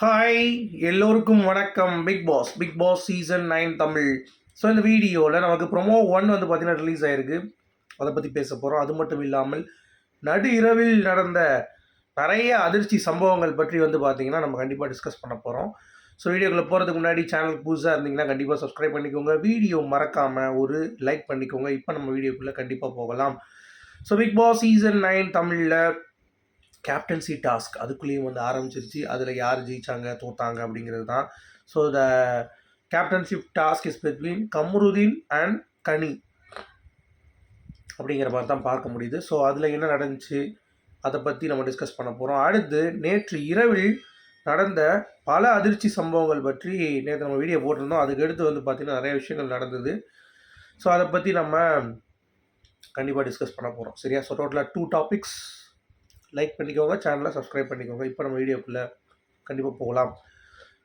Hi எல்லோருக்கும் வணக்கம். Big boss big boss season nine Tamil. So இந்த வீடியோவில் நமக்கு ப்ரொமோ ஒன் வந்து பார்த்தீங்கன்னா ரிலீஸ் ஆகிருக்கு அதை பற்றி பேச போகிறோம் அது மட்டும் இல்லாமல் நடு இரவில் நடந்த நிறைய அதிர்ச்சி சம்பவங்கள் பற்றி வந்து பார்த்தீங்கன்னா நம்ம கண்டிப்பாக டிஸ்கஸ் பண்ண போகிறோம் ஸோ வீடியோக்குள்ளே போகிறதுக்கு முன்னாடி சேனல் புதுசாக இருந்தீங்கன்னா கண்டிப்பாக சப்ஸ்கிரைப் பண்ணிக்கோங்க. வீடியோ மறக்காமல் ஒரு லைக் பண்ணிக்கோங்க. இப்போ நம்ம வீடியோக்குள்ளே கண்டிப்பாக போகலாம். So big boss season nine தமிழில் கேப்டன்சி டாஸ்க் அதுக்குள்ளேயும் வந்து ஆரம்பிச்சிருச்சு. அதில் யார் ஜெயித்தாங்க தோத்தாங்க அப்படிங்கிறது தான். So the captainship task is between Kamrudeen and Kani அப்படிங்கிற மாதிரி தான் பார்க்க முடியுது. ஸோ அதில் என்ன நடந்துச்சு? அதை பற்றி நம்ம டிஸ்கஸ் பண்ண போகிறோம் அடுத்து நேற்று இரவில் நடந்த பல அதிர்ச்சி சம்பவங்கள் பற்றி நேற்று நம்ம வீடியோ போட்டிருந்தோம். அதுக்கு அடுத்து வந்து பார்த்திங்கன்னா நிறைய விஷயங்கள் நடந்தது. ஸோ அதை பற்றி நம்ம கண்டிப்பாக டிஸ்கஸ் பண்ண போகிறோம் சரியா? ஸோ டோட்டலாக டூ டாபிக்ஸ் லைக் பண்ணிக்கோங்க சேனலை சப்ஸ்கிரைப் பண்ணிக்கோங்க. இப்போ நம்ம வீடியோக்குள்ளே கண்டிப்பாக போகலாம்.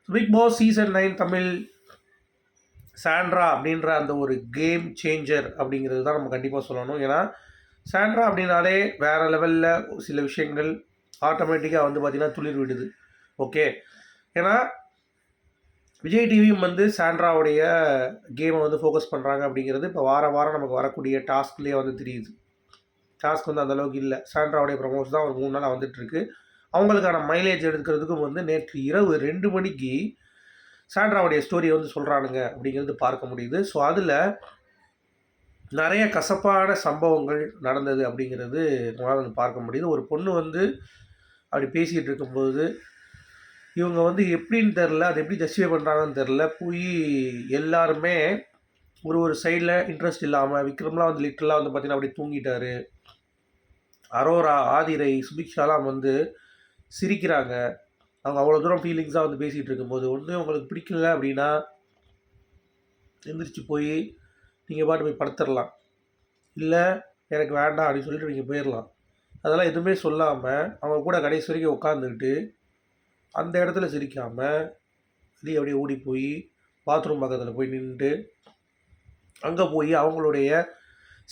Big boss season nine Tamil Sandra அப்படின்ற அந்த ஒரு கேம் சேஞ்சர் அப்படிங்கிறது தான் நம்ம கண்டிப்பாக சொல்லணும். ஏன்னா சாண்ட்ரா அப்படின்னாலே வேறு லெவலில் சில விஷயங்கள் ஆட்டோமேட்டிக்காக வந்து பார்த்திங்கன்னா துளிர் விடுது. ஓகே ஏன்னா விஜய் டிவியும் வந்து சாண்ட்ராவுடைய கேமை வந்து ஃபோக்கஸ் பண்ணுறாங்க அப்படிங்கிறது இப்போ வார வாரம் நமக்கு வரக்கூடிய டாஸ்க்லேயே வந்து தெரியுது. டாஸ்க் வந்து அந்தளவுக்கு இல்லை. சாண்ட்ராவுடைய ப்ரமோஸ் தான் ஒரு மூணு நாளாக வந்துட்டுருக்கு. அவங்களுக்கான மைலேஜ் எடுக்கிறதுக்கும் வந்து நேற்று இரவு ரெண்டு மணிக்கு சாண்ட்ராவுடைய ஸ்டோரியை வந்து சொல்கிறானுங்க அப்படிங்கிறது பார்க்க முடியுது. ஸோ அதில் நிறைய கசப்பான சம்பவங்கள் நடந்தது அப்படிங்கிறது நம்மளால் வந்து பார்க்க முடியுது. ஒரு பொண்ணு வந்து அப்படி பேசிகிட்டு இருக்கும்போது இவங்க வந்து எப்படின்னு தெரில அது எப்படி ஜஸ்டிஃபை பண்ணுறாங்கன்னு தெரில போய் எல்லாருமே ஒரு ஒரு சைடில் இன்ட்ரெஸ்ட் இல்லாமல் விக்ரம்லாம் வந்து லிட்டரலாக வந்து பார்த்திங்கன்னா அப்படி தூங்கிட்டாரு. அரோரா ஆதிரை சுபிக்ஷாலாம் வந்து சிரிக்கிறாங்க. அவங்க அவ்வளோ தூரம் ஃபீலிங்ஸாக வந்து பேசிகிட்டு இருக்கும்போது ஒன்று உங்களுக்கு பிடிக்கல அப்படின்னா எந்திரிச்சு போய் நீங்கள் பாட்டு போய் படுத்துடலாம் இல்லை எனக்கு வேண்டாம் அப்படின்னு சொல்லிட்டு நீங்கள் போயிடலாம் அதெல்லாம் எதுவுமே சொல்லாமல் அவங்க கூட கடைசி வரைக்கும் உட்காந்துக்கிட்டு அந்த இடத்துல சிரிக்காமல் வெளியே அப்படியே ஓடி போய் பாத்ரூம் பக்கத்தில் போய் நின்றுட்டு அங்கே போய் அவங்களுடைய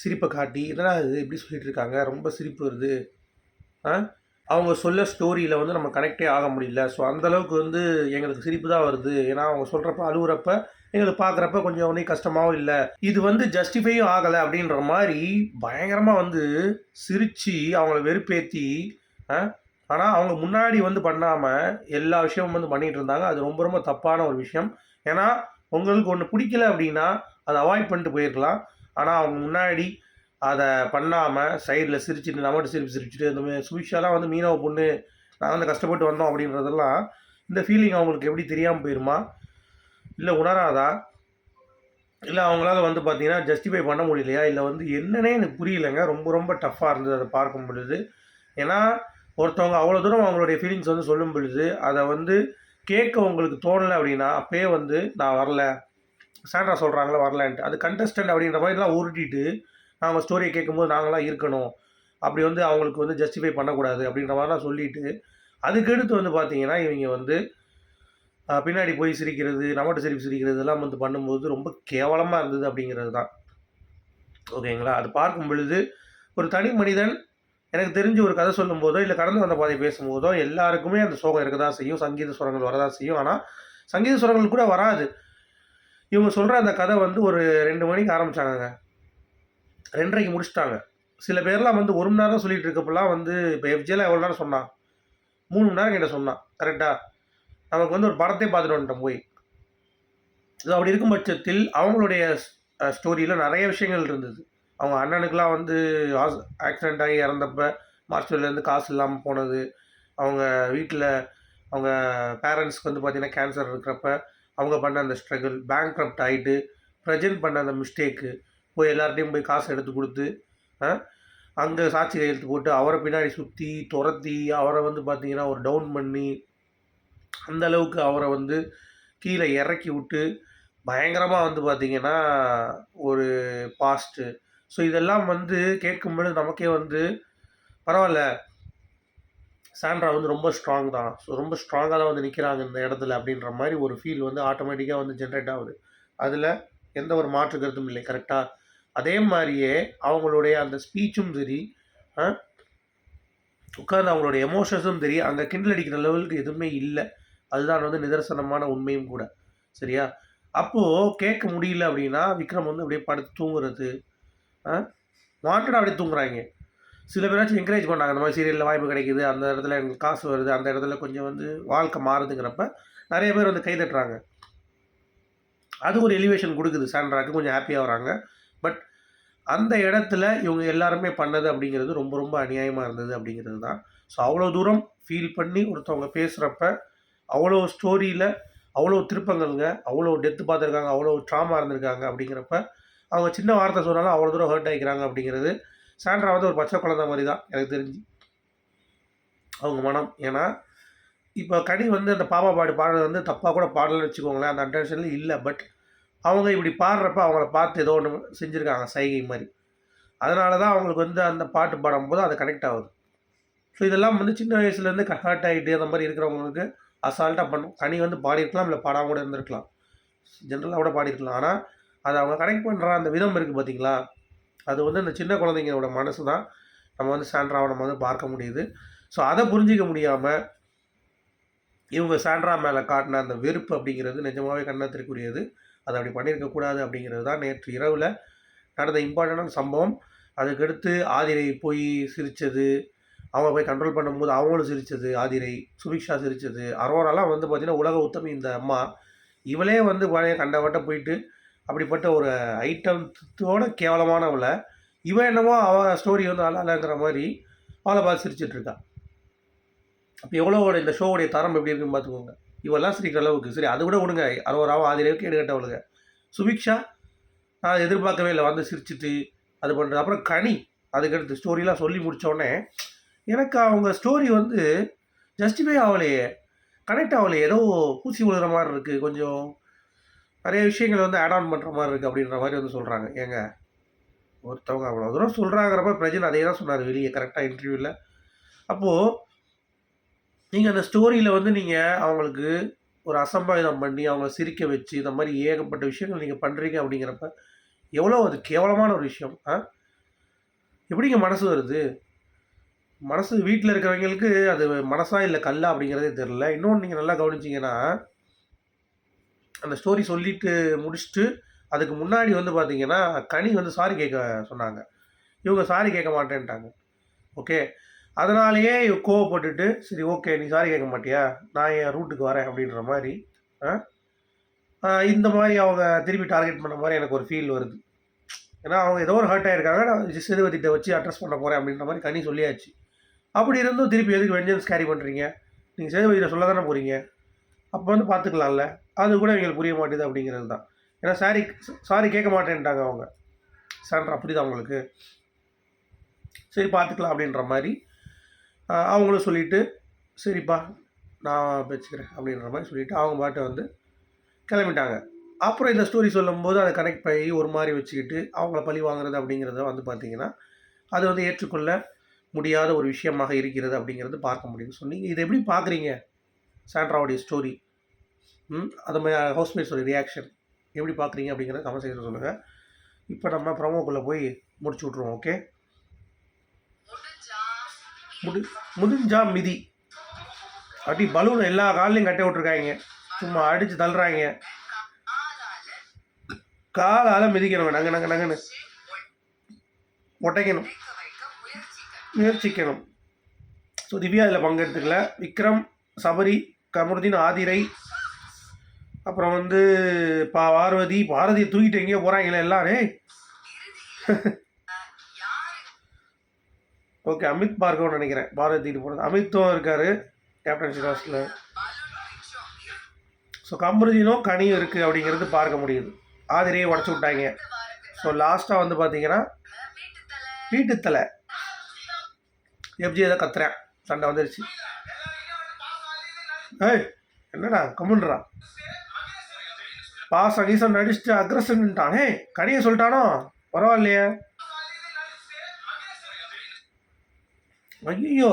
சிரிப்பை காட்டி என்னடா இது? எப்படி சொல்லிட்டு இருக்காங்க. ரொம்ப சிரிப்பு வருது. ஆ? அவங்க சொல்ல ஸ்டோரியில் வந்து நம்ம கனெக்டே ஆக முடியல. ஸோ அந்தளவுக்கு வந்து எங்களுக்கு சிரிப்பு தான் வருது. ஏன்னா அவங்க சொல்கிறப்ப அழுகுறப்ப எங்களுக்கு பார்க்குறப்ப கொஞ்சம் ஒன்றும் கஷ்டமாகவும் இல்லை. இது வந்து ஜஸ்டிஃபையும் ஆகலை அப்படின்ற மாதிரி பயங்கரமாக வந்து சிரித்து அவங்கள வெறுப்பேற்றி ஆனால் அவங்க முன்னாடி வந்து பண்ணாமல் எல்லா விஷயமும் வந்து பண்ணிகிட்டு இருந்தாங்க. அது ரொம்ப ரொம்ப தப்பான ஒரு விஷயம். ஏன்னா உங்களுக்கு ஒன்று பிடிக்கல அப்படின்னா அதை அவாய்ட் பண்ணிட்டு போயிருக்கலாம் ஆனால் அவங்க முன்னாடி அதை பண்ணாமல் சைடில் சிரிச்சுட்டு நம்மகிட்ட சிரிப்பு சிரிச்சுட்டு இந்த மாதிரி வந்து மீனவ பொண்ணு நான் வந்து கஷ்டப்பட்டு வந்தோம் அப்படின்றதெல்லாம் இந்த ஃபீலிங் அவங்களுக்கு எப்படி தெரியாமல் போயிருமா? இல்லை உணராதா? இல்லை அவங்களால வந்து பார்த்தீங்கன்னா ஜஸ்டிஃபை பண்ண முடியலையா? இல்லை வந்து என்னன்னே எனக்கு புரியலைங்க. ரொம்ப ரொம்ப டஃப்பாக இருந்தது அதை பார்க்கும் பொழுது. ஏன்னா ஒருத்தவங்க அவ்வளோ தூரம் அவங்களுடைய ஃபீலிங்ஸ் வந்து சொல்லும் பொழுது அதை வந்து கேட்க உங்களுக்கு தோணலை அப்படின்னா அப்பயே வந்து நான் வரல. சாண்ட்ரா சொல்கிறாங்களே வரலான்ட்டு. அது கண்டஸ்டன்ட் அப்படின்ற மாதிரிலாம் உருட்டிட்டு நாம் ஸ்டோரியை கேட்கும்போது நாங்களாம் இருக்கணும். அப்படி வந்து அவங்களுக்கு வந்து ஜஸ்டிஃபை பண்ணக்கூடாது அப்படின்ற மாதிரிலாம் சொல்லிவிட்டு அதுக்கடுத்து வந்து பார்த்தீங்கன்னா இவங்க வந்து பின்னாடி போய் சிரிக்கிறது நம்மகிட்ட சிரிப்பு சிரிக்கிறது எல்லாம் வந்து பண்ணும்போது ரொம்ப கேவலமாக இருந்தது அப்படிங்கிறது தான். ஓகேங்களா? அது பார்க்கும் பொழுது ஒரு தனி மனிதன் எனக்கு தெரிஞ்ச ஒரு கதை சொல்லும் போதோ இல்லை கடந்து வந்த பாதை பேசும்போதோ எல்லாருக்குமே அந்த சோகம் இருக்க தான் செய்யும் சங்கீத சுரங்கள் வரதான் செய்யும். ஆனால் சங்கீத சுரங்கள் கூட வராது. இவங்க சொல்கிற அந்த கதை வந்து ஒரு ரெண்டு மணிக்கு ஆரம்பித்தாங்க ரெண்டரைக்கு முடிச்சிட்டாங்க. சில பேர்லாம் வந்து ஒரு மணி நேரம் சொல்லிட்டு இருக்கப்பெல்லாம் வந்து இப்போ எஃப்ஜேலாம் எவ்வளோ நேரம் சொன்னான்? மூணு மணி நேரம் கிட்ட சொன்னான். கரெக்டாக நமக்கு வந்து ஒரு படத்தை பார்த்துட்டு வந்துட்டோம் போய். ஸோ அப்படி இருக்கும் பட்சத்தில் அவங்களுடைய ஸ்டோரியில் நிறைய விஷயங்கள் இருந்தது. அவங்க அண்ணனுக்கெலாம் வந்து ஆஸ் ஆக்சிடெண்ட் ஆகி இறந்தப்ப மார்ச்சுவரிலேருந்து காசு இல்லாமல் போனது. அவங்க வீட்டில் அவங்க பேரண்ட்ஸ்க்கு வந்து பார்த்திங்கன்னா கேன்சர் இருக்கிறப்ப அவங்க பண்ண அந்த ஸ்ட்ரகிள் பேங்க் கரப்ட் ஆகிட்டு ப்ரெசென்ட் பண்ண அந்த மிஸ்டேக்கு போய் எல்லார்ட்டையும் போய் காசு எடுத்து கொடுத்து அங்கே சாட்சி கையெழுத்து போட்டு அவரை பின்னாடி சுற்றி துரத்தி அவரை வந்து பார்த்திங்கன்னா ஒரு டவுன் பண்ணி அந்த அளவுக்கு அவரை வந்து கீழே இறக்கி விட்டு பயங்கரமாக வந்து பார்த்திங்கன்னா ஒரு பாஸ்ட்டு ஸோ இதெல்லாம் வந்து கேட்கும்பொழுது நமக்கே வந்து பரவாயில்ல சாண்ட்ரா வந்து ரொம்ப ஸ்ட்ராங் தான். ஸோ ரொம்ப ஸ்ட்ராங்காக தான் வந்து நிற்கிறாங்க இந்த இடத்துல அப்படின்ற மாதிரி ஒரு ஃபீல் வந்து ஆட்டோமேட்டிக்காக வந்து ஜென்ரேட் ஆகுது. அதில் எந்த ஒரு மாற்று கருத்தும் இல்லை கரெக்டாக அதே மாதிரியே அவங்களுடைய அந்த ஸ்பீச்சும் சரி உட்காந்து அவங்களுடைய எமோஷன்ஸும் சரி அங்கே கிண்டல் அடிக்கிற லெவலுக்கு எதுவுமே இல்லை. அதுதான் வந்து நிதர்சனமான உண்மையும் கூட. சரியா? அப்போது கேட்க முடியல அப்படின்னா விக்ரம் வந்து அப்படியே படுத்து தூங்குறது வாண்டடாக அப்படியே தூங்குறாங்க. சில பேராச்சும் என்கரேஜ் பண்ணாங்க. இந்த மாதிரி சீரியலில் வாய்ப்பு கிடைக்குது. அந்த இடத்துல எனக்கு காசு வருது. அந்த இடத்துல கொஞ்சம் வந்து வாழ்க்கை மாறுதுங்கிறப்ப நிறைய பேர் வந்து கைதட்டுறாங்க. அது ஒரு எலிவேஷன் கொடுக்குது. சாண்ட்ராக்கு கொஞ்சம் ஹாப்பியாக வராங்க. பட் அந்த இடத்துல இவங்க எல்லாருமே பண்ணது அப்படிங்கிறது ரொம்ப ரொம்ப அநியாயமாக இருந்தது அப்படிங்கிறது தான். ஸோ அவ்வளோ தூரம் ஃபீல் பண்ணி ஒருத்தவங்க பேசுகிறப்ப அவ்வளோ ஸ்டோரியில் அவ்வளோ திருப்பங்கள்ங்க அவ்வளோ டெத்து பார்த்துருக்காங்க அவ்வளோ ட்ராமா இருந்திருக்காங்க அப்படிங்கிறப்ப அவங்க சின்ன வார்த்தை சொன்னாலும் அவ்வளோ தூரம் ஹர்ட் ஆகிக்கிறாங்க அப்படிங்கிறது சாண்ட்ரா வந்து ஒரு பச்சை குழந்தை மாதிரி தான் எனக்கு தெரிஞ்சு. அவங்க மனம். ஏன்னா இப்போ கனி வந்து அந்த பாப்பா பாடி பாடுறது வந்து தப்பாக கூட பாடலன்னு வச்சுக்கோங்களேன். அந்த அட்டென்ஷனில் இல்லை. பட் அவங்க இப்படி பாடுறப்ப அவங்கள பார்த்து ஏதோ ஒன்று செஞ்சுருக்காங்க சைகை மாதிரி. அதனால தான் அவங்களுக்கு வந்து அந்த பாட்டு பாடும்போது அது கனெக்ட் ஆகுது. ஸோ இதெல்லாம் வந்து சின்ன வயசுலேருந்து ஹர்ட் ஆகிட்டு அந்த மாதிரி இருக்கிறவங்களுக்கு அசால்ட்டாக பண்ணும். கனி வந்து பாடியிருக்கலாம் இல்லை பாடாமல் கூட இருந்திருக்கலாம். ஜென்ரலாக கூட பாடியிருக்கலாம். ஆனால் அதை அவங்க கனெக்ட் பண்ணுற அந்த விதம் இருக்குது பார்த்தீங்களா அது வந்து அந்த சின்ன குழந்தைங்களோட மனசு தான் நம்ம வந்து சாண்ட்ராவை நம்ம வந்து பார்க்க முடியுது. ஸோ அதை புரிஞ்சிக்க முடியாமல் இவங்க சாண்ட்ரா மேலே காட்டின அந்த வெறுப்பு அப்படிங்கிறது நிஜமாகவே கண்ணத்திற்குரியது அதை அப்படி பண்ணியிருக்கக்கூடாது அப்படிங்கிறது தான் நேற்று இரவில் நடந்த இம்பார்ட்டண்டான சம்பவம். அதுக்கடுத்து ஆதிரை போய் சிரித்தது அவங்க போய் கண்ட்ரோல் பண்ணும்போது அவங்களும் சிரித்தது ஆதிரை சுபிக்ஷா சிரித்தது அரோராலாம் வந்து பார்த்திங்கன்னா உலக உத்தமி இந்த அம்மா. இவளே வந்து பழைய கண்டவட்ட போயிட்டு அப்படிப்பட்ட ஒரு ஐட்டத்தோட கேவலமானவளை இவன் என்னமோ அவன் ஸ்டோரி வந்து நல்லா இல்லைங்கிற மாதிரி அவளை பார்த்து சிரிச்சிட்ருக்கான் அப்போ எவ்வளோவோட இந்த ஷோவுடைய தரம் எப்படி இருக்குன்னு பார்த்துக்கோங்க. இவெல்லாம் சிரிக்கிற அளவுக்கு சரி அதை கூட விடுங்க. அறுபதாவும் ஆதிரவுக்கு எடுக்கட்டவளுங்க. சுபிக்ஷா நான் எதிர்பார்க்கவே இல்லை. வந்து சிரிச்சிட்டு அது பண்ணுறது அப்புறம் கனி அதுக்கடுத்து ஸ்டோரிலாம் சொல்லி முடித்தோடனே எனக்கு அவங்க ஸ்டோரி வந்து ஜஸ்டிஃபை ஆகலையே. கனெக்ட் ஆகலையே. ஏதோ பூசி விழுகிற மாதிரி இருக்குது கொஞ்சம் நிறைய விஷயங்கள் வந்து ஆட் ஆன் பண்ணுற மாதிரி இருக்குது அப்படின்ற மாதிரி வந்து சொல்கிறாங்க ஏங்க ஒருத்தவங்க அவ்வளோ தூரம் சொல்கிறாங்கிறப்ப பிரஜன் அதே தான் சொன்னார் வெளியே கரெக்டாக இன்டர்வியூவில் அப்போது நீங்கள் அந்த ஸ்டோரியில் வந்து நீங்கள் அவங்களுக்கு ஒரு அசம்பாவிதம் பண்ணி அவங்கள சிரிக்க வச்சு இந்த மாதிரி ஏகப்பட்ட விஷயங்கள் நீங்கள் பண்ணுறீங்க அப்படிங்கிறப்ப எவ்வளோ அது கேவலமான ஒரு விஷயம் ஆ? எப்படிங்க மனசு வருது? மனசு வீட்டில் இருக்கிறவங்களுக்கு அது மனசா இல்லை கல்லா அப்படிங்கிறதே தெரில இன்னொன்று நீங்கள் நல்லா கவனிச்சிங்கன்னா அந்த ஸ்டோரி சொல்லிட்டு முடிச்சுட்டு அதுக்கு முன்னாடி வந்து பார்த்தீங்கன்னா கனி வந்து சாரி கேட்க சொன்னாங்க. இவங்க சாரி கேட்க மாட்டேன்ட்டாங்க. ஓகே அதனாலேயே கோவப்பட்டுட்டு சரி ஓகே நீ சாரி கேட்க மாட்டியா? நான் என் ரூட்டுக்கு வரேன் அப்படின்ற மாதிரி இந்த மாதிரி அவங்க திருப்பி டார்கெட் பண்ண மாதிரி எனக்கு ஒரு ஃபீல் வருது. ஏன்னா அவங்க ஏதோ ஒரு ஹர்ட் ஆகிருக்காங்க நான் சேதுபதிட்ட வச்சு அட்ரஸ் பண்ண போகிறேன் அப்படின்ற மாதிரி கனி சொல்லியாச்சு. அப்படி இருந்தும் திருப்பி எதுக்கு வெஞ்சன்ஸ் கேரி பண்ணுறீங்க நீங்கள் சேதுபதியில் சொல்ல தானே போகிறீங்க அப்போ வந்து பார்த்துக்கலாம்ல. அது கூட எங்களுக்கு புரிய மாட்டேது அப்படிங்கிறது தான். ஏன்னா சாரி சாரி கேட்க மாட்டேன்ட்டாங்க அவங்க. சான்றா புரியுதா அவங்களுக்கு சரி பார்த்துக்கலாம் அப்படின்ற மாதிரி அவங்களும் சொல்லிவிட்டு சரிப்பா நான் வச்சுக்கிறேன் அப்படின்ற மாதிரி சொல்லிவிட்டு அவங்க பாட்டை வந்து கிளம்பிட்டாங்க. அப்புறம் இந்த ஸ்டோரி சொல்லும்போது அதை கனெக்ட் பண்ணி ஒரு மாதிரி வச்சுக்கிட்டு அவங்கள பழி வாங்குறது அப்படிங்கிறத வந்து பார்த்திங்கன்னா அது வந்து ஏற்றுக்கொள்ள முடியாத ஒரு விஷயமாக இருக்கிறது அப்படிங்கிறது பார்க்க முடியும் ஸோ நீங்கள் இதை எப்படி பார்க்குறீங்க? சாண்ட்ராவுடைய ஸ்டோரி ம் அது மாதிரி ஹவுஸ்மேட்ஸோட ரியாக்ஷன் எப்படி பார்க்குறீங்க அப்படிங்கிறத கமெண்ட் செய்ய சொல்லுங்கள் இப்போ நம்ம ப்ரமோக்குள்ளே போய் முடிச்சு விட்ருவோம் ஓகே முடி முடிஞ்சா மிதி. அடி பலூன் எல்லா கால்லையும் கட்டி விட்ருக்காங்க சும்மா அடித்து தள்ளுறாங்க. காலால் மிதிக்கணும் நங்க நங்க நங்கன்னு. உடைக்கணும் முயற்சிக்கணும். ஸோ திவ்யா இதில் பங்கெடுத்துக்கல. விக்ரம் சபரி கமருதீன் ஆதிரை அப்புறம் வந்து பா பார்வதி பாரதியை தூக்கிட்டு எங்கேயோ போகிறாங்களே எல்லாரும். ஓகே அமித் பார்கவ் நினைக்கிறேன். பாரதிட்டு போனது. அமித்தும் இருக்கார் கேப்டன் ஷிராஸில் ஸோ கமருதீனும் கனியும் இருக்குது அப்படிங்கிறது பார்க்க முடியுது. ஆதிரையை உடச்சி விட்டாங்க. ஸோ லாஸ்ட்டாக வந்து பார்த்தீங்கன்னா வீட்டுத்தலை. எப்ஜி தான் கத்துறேன். சண்டை வந்துருச்சு. ஏய் என்னடா கம்முன்றா பாசம் கீசம் நடிச்சுட்டு அக்ரஸன்ட்டானே கனியை சொல்லிட்டானோ? பரவாயில்லையே. ஐயோ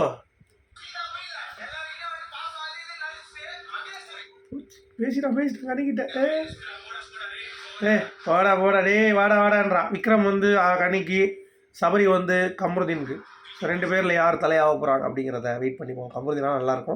பேசிட்டா பேசிட்டு கணிக்கிட்டேன் ஏ வாடா போடா டே வாடா வாடான்றான் விக்ரம் வந்து கணிக்கு சபரி வந்து கமருதீனுக்கு. ரெண்டு பேரில் யார் தலையாக போகிறாங்க அப்படிங்கிறத வெயிட் பண்ணிப்போம் கமருதீனா நல்லாயிருக்கும்